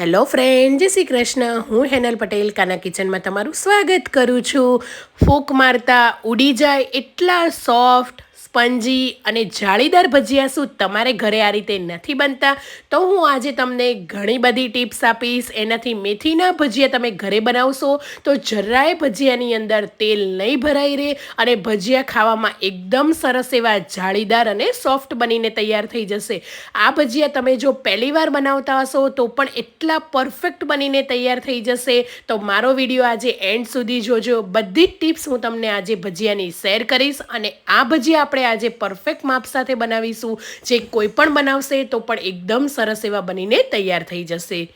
Hello friend, જય શ્રી કૃષ્ણ. હું હેનલ પટેલ, કાના કિચનમાં તમારું સ્વાગત કરું છું. ફૂંક મારતા ઉડી જાય એટલા સોફ્ટ સ્પંજી અને જાળીદાર ભજીયા શું તમારે ઘરે આ રીતે નથી બનતા? તો હું આજે તમને ઘણી બધી ટિપ્સ આપીશ. એનાથી મેથીના ભજીયા તમે ઘરે બનાવશો તો જરાય ભજીયાની અંદર તેલ નહીં ભરાઈ રહે અને ભજીયા ખાવામાં એકદમ સરસ એવા જાળીદાર અને સોફ્ટ બનીને તૈયાર થઈ જશે. આ ભજીયા તમે જો પહેલી વાર બનાવતા હશો તો પણ એટલા પરફેક્ટ બનીને તૈયાર થઈ જશે. તો મારો વીડિયો આજે એન્ડ સુધી જોજો. બધી જ ટિપ્સ હું તમને આજે ભજીયાની શેર કરીશ અને આ ભજીયા આપણે આજે પરફેક્ટ માપ સાથે બનાવીશું. જે કોઈ પણ બનાવશે તો પણ એકદમ સરસ એવા બનીને તૈયાર થઈ જશે.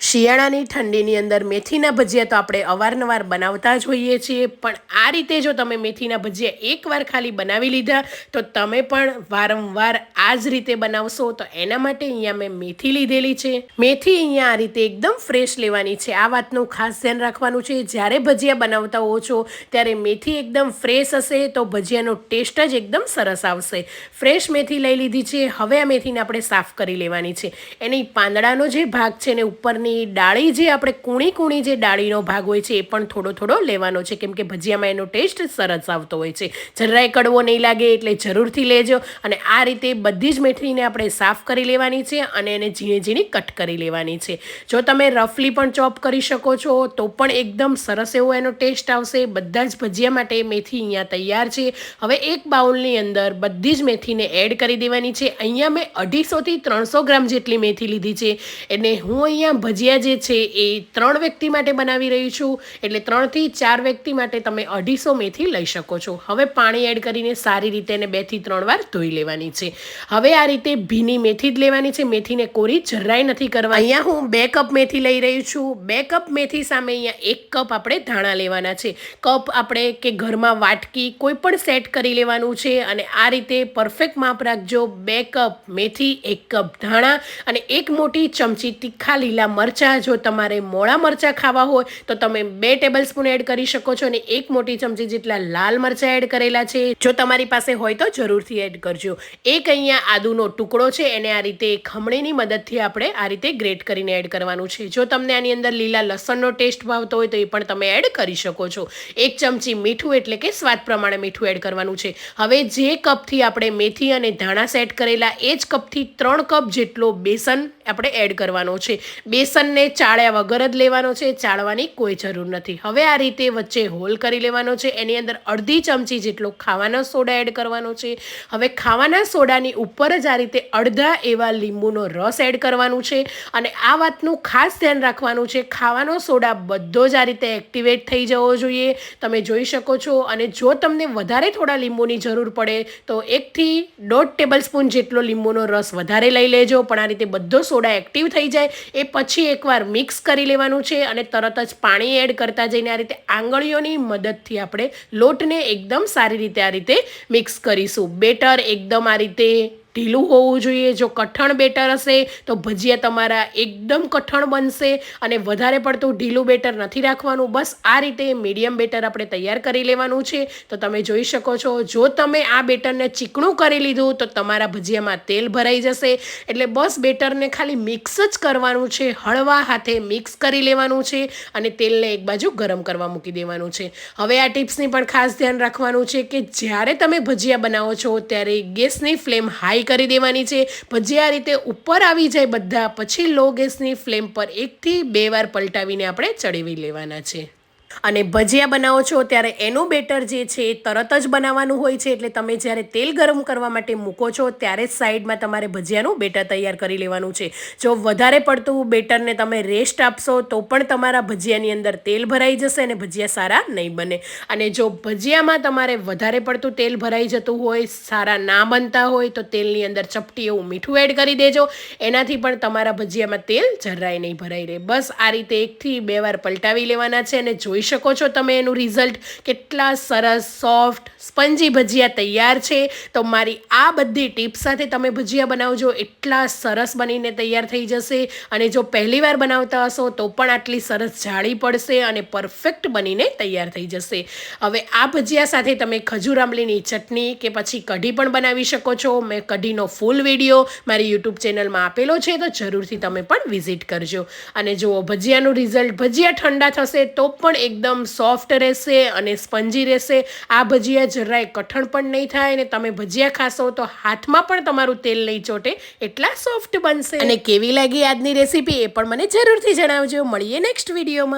શિયાળાની ઠંડીની અંદર મેથીના ભજીયા તો આપણે અવારનવાર બનાવતા જ હોઈએ છીએ. પણ આ રીતે જો તમે મેથીના ભજીયા એકવાર ખાલી બનાવી લીધા, તો તમે પણ વારંવાર આ જ રીતે બનાવશો. તો એના માટે અહીંયા મેં મેથી લીધેલી છે. મેથી અહીંયા આ રીતે એકદમ ફ્રેશ લેવાની છે. આ વાતનું ખાસ ધ્યાન રાખવાનું છે. જ્યારે ભજીયા બનાવતા હો છો, ત્યારે મેથી એકદમ ફ્રેશ હશે તો ભજીયાનો ટેસ્ટ જ એકદમ સરસ આવશે. ફ્રેશ મેથી લઈ લીધી છે. હવે આ મેથીને આપણે સાફ કરી લેવાની છે. એની પાંદડાનો જે ભાગ છે ને ઉપરની ની ડાળી જે આપણે કૂણી કૂણી જે ડાળીનો ભાગ હોય છે, એ પણ થોડો થોડો લેવાનો છે. કેમ કે ભજીયામાં એનો ટેસ્ટ સરસ આવતો હોય છે. જરાય કડવો નહીં લાગે એટલે જરૂરથી લેજો. અને આ રીતે બધી જ મેથીને આપણે સાફ કરી લેવાની છે અને એને ઝીણી ઝીણી કટ કરી લેવાની છે. જો તમે રફલી પણ ચોપ કરી શકો છો, તો પણ એકદમ સરસ એવો એનો ટેસ્ટ આવશે. બધા જ ભજીયા માટે મેથી અહીંયા તૈયાર છે. હવે એક બાઉલની અંદર બધી જ મેથીને એડ કરી દેવાની છે. અહીંયા મેં અઢીસોથી ત્રણસો ગ્રામ જેટલી મેથી લીધી છે. એને હું અહીંયા ભજીયા જે છે એ ત્રણ વ્યક્તિ માટે બનાવી રહી છું, એટલે ત્રણથી ચાર વ્યક્તિ માટે તમે અઢીસો મેથી લઈ શકો છો. હવે પાણી એડ કરીને સારી રીતે એને બેથી ત્રણ વાર ધોઈ લેવાની છે. હવે આ રીતે ભીની મેથી જ લેવાની છે. મેથીને કોરી જરાય નથી કરવા અહીંયા હું બે કપ મેથી લઈ રહી છું. બે કપ મેથી સામે અહીંયા એક કપ આપણે ધાણા લેવાના છે. કપ આપણે કે ઘરમાં વાટકી કોઈ પણ સેટ કરી લેવાનું છે અને આ રીતે પરફેક્ટ માપ રાખજો. બે કપ મેથી, એક કપ ધાણા અને એક મોટી ચમચી તીખા લીલા મરચાં જો તમારે મોળા મરચાં ખાવા હોય, તો તમે બે ટેબલ સ્પૂન એડ કરી શકો છો અને એક મોટી ચમચી જેટલા લાલ મરચાં એડ કરેલા છે. જો તમારી પાસે હોય તો જરૂરથી એડ કરજો. એક અહીંયા આદુનો ટુકડો છે, એને આ રીતે ખમણીની મદદથી આપણે આ રીતે ગ્રેટ કરીને એડ કરવાનું છે. જો તમને આની અંદર લીલા લસણનો ટેસ્ટ ભાવતો હોય, તો એ પણ તમે એડ કરી શકો છો. એક ચમચી મીઠું, એટલે કે સ્વાદ પ્રમાણે મીઠું એડ કરવાનું છે. હવે જે કપથી આપણે મેથી અને ધાણા સેટ કરેલા, એ જ કપથી ત્રણ કપ જેટલો બેસન આપણે એડ કરવાનો છે. બેસનને ચાળ્યા વગર જ લેવાનો છે. ચાળવાની કોઈ જરૂર નથી. હવે આ રીતે વચ્ચે હોલ કરી લેવાનો છે. એની અંદર અડધી ચમચી જેટલો ખાવાનો સોડા એડ કરવાનો છે. હવે ખાવાના સોડાની ઉપર જ આ રીતે અડધા એવા લીંબુનો રસ એડ કરવાનું છે. અને આ વાતનું ખાસ ધ્યાન રાખવાનું છે. ખાવાનો સોડા બધો જ આ રીતે એક્ટિવેટ થઈ જવો જોઈએ. તમે જોઈ શકો છો. અને જો તમને વધારે થોડા લીંબુની જરૂર પડે, તો એકથી દોઢ ટેબલ સ્પૂન જેટલો લીંબુનો રસ વધારે લઈ લેજો. પણ આ રીતે બધો સોડા એક્ટિવ થઈ જાય, એ પછી એકવાર મિક્સ કરી લેવાનું છે અને તરત જ પાણી એડ કરતા જઈને આ રીતે આંગળીઓની મદદથી આપણે લોટને એકદમ સારી રીતે આ રીતે મિક્સ કરીશું. બેટર એકદમ આ રીતે ઢીલું હોવું જોઈએ. જો કઠણ બેટર હશે, તો ભજીયા તમારા એકદમ કઠણ બનશે અને વધારે પડતું ઢીલું બેટર નથી રાખવાનું. બસ આ રીતે મીડિયમ બેટર આપણે તૈયાર કરી લેવાનું છે. તો તમે જોઈ શકો છો, જો તમે આ બેટરને ચીકણું કરી લીધું, તો તમારા ભજીયામાં તેલ ભરાઈ જશે. એટલે બસ બેટરને ખાલી મિક્સ જ કરવાનું છે. હળવા હાથે મિક્સ કરી લેવાનું છે અને તેલને એક બાજુ ગરમ કરવા મૂકી દેવાનું છે. હવે આ ટિપ્સની પણ ખાસ ધ્યાન રાખવાનું છે કે જ્યારે તમે ભજીયા બનાવો છો, ત્યારે ગેસની ફ્લેમ હાઈ કરી દેવાની છે. પછી આ રીતે ઉપર આવી જાય બધા, પછી લો ગેસની ફ્લેમ પર એકથી બે વાર પલટાવીને આપણે ચડવી લેવાના છે. અને ભજીયા બનાવો છો, ત્યારે એનું બેટર જે છે એ તરત જ બનાવવાનું હોય છે. એટલે તમે જ્યારે તેલ ગરમ કરવા માટે મૂકો છો, ત્યારે જ સાઈડમાં તમારે ભજીયાનું બેટર તૈયાર કરી લેવાનું છે. જો વધારે પડતું બેટરને તમે રેસ્ટ આપશો, તો પણ તમારા ભજીયાની અંદર તેલ ભરાઈ જશે અને ભજીયા સારા નહીં બને. અને જો ભજીયામાં તમારે વધારે પડતું તેલ ભરાઈ જતું હોય, સારા ના બનતા હોય, તો તેલની અંદર ચપટી એવું મીઠું એડ કરી દેજો. એનાથી પણ તમારા ભજીયામાં તેલ જરાય નહીં ભરાઈ રહે. બસ આ રીતે એકથી બે વાર પલટાવી લેવાના છે અને જોઈ શકો છો તમે એનું રિઝલ્ટ કેટલા સરસ સોફ્ટ સ્પંજી ભજીયા તૈયાર છે. તો મારી આ બધી ટિપ્સ સાથે તમે ભજીયા બનાવજો, એટલા સરસ બનીને તૈયાર થઈ જશે. અને જો પહેલીવાર બનાવતા હશો, તો પણ આટલી સરસ જાળી પડશે અને પરફેક્ટ બનીને તૈયાર થઈ જશે. હવે આ ભજીયા સાથે તમે ખજૂર આંબલીની ચટણી કે પછી કઢી પણ બનાવી શકો છો. મેં કઢીનો ફૂલ વીડિયો મારી યુટ્યુબ ચેનલમાં આપેલો છે, તો જરૂરથી તમે પણ વિઝિટ કરજો. અને જુઓ, ભજીયાનું રિઝલ્ટ ભજીયા ઠંડા થશે, તો પણ એકદમ સોફ્ટ રહેશે અને સ્પંજી રહેશે. આ ભજીયા જરાય કઠણ પણ નહીં થાય અને તમે ભજીયા ખાશો તો હાથમાં પણ તમારું તેલ નહીં ચોટે. એટલા સોફ્ટ બનશે. અને કેવી લાગી આજની રેસીપી એ પણ મને જરૂરથી જણાવજો. મળીએ નેક્સ્ટ વિડીયોમાં